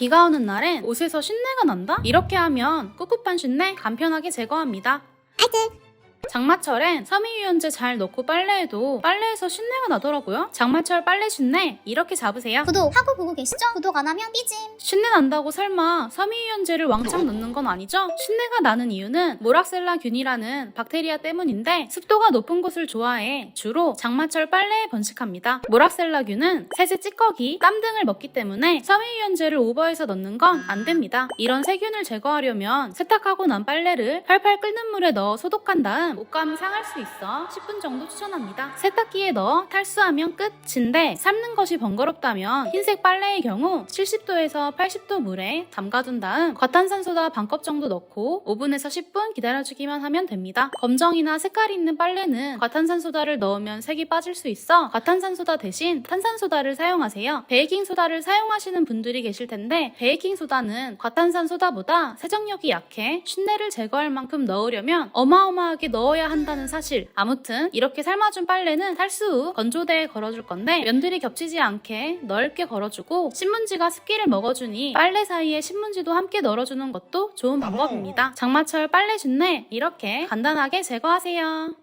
비가 오는 날엔 옷에서 신내가 난다? 이렇게 하면 꿉꿉한 신내 간편하게 제거합니다. 장마철엔 섬유유연제 잘 넣고 빨래해도 빨래에서 신내가 나더라고요. 장마철 빨래 신내 이렇게 잡으세요. 구독하고 보고 계시죠? 구독 안 하면 삐짐. 신내 난다고 설마 섬유유연제를 왕창 넣는 건 아니죠? 신내가 나는 이유는 모락셀라균이라는 박테리아 때문인데 습도가 높은 곳을 좋아해 주로 장마철 빨래에 번식합니다. 모락셀라균은 세제 찌꺼기, 땀 등을 먹기 때문에 섬유유연제를 오버해서 넣는 건 안 됩니다. 이런 세균을 제거하려면 세탁하고 난 빨래를 팔팔 끓는 물에 넣어 소독한 다음 옷감이 상할 수 있어 10분 정도 추천합니다. 세탁기에 넣어 탈수하면 끝인데 삶는 것이 번거롭다면 흰색 빨래의 경우 70도에서 80도 물에 담가둔 다음 과탄산소다 반컵 정도 넣고 5분에서 10분 기다려주기만 하면 됩니다. 검정이나 색깔이 있는 빨래는 과탄산소다를 넣으면 색이 빠질 수 있어 과탄산소다 대신 탄산소다를 사용하세요. 베이킹소다를 사용하시는 분들이 계실 텐데 베이킹소다는 과탄산소다보다 세정력이 약해 신내를 제거할 만큼 넣으려면 어마어마하게 넣어야 한다는 사실. 아무튼 이렇게 삶아준 빨래는 탈수 후 건조대에 걸어줄 건데 면들이 겹치지 않게 넓게 걸어주고 신문지가 습기를 먹어주니 빨래 사이에 신문지도 함께 널어주는 것도 좋은 방법입니다. 장마철 빨래 준내 이렇게 간단하게 제거하세요.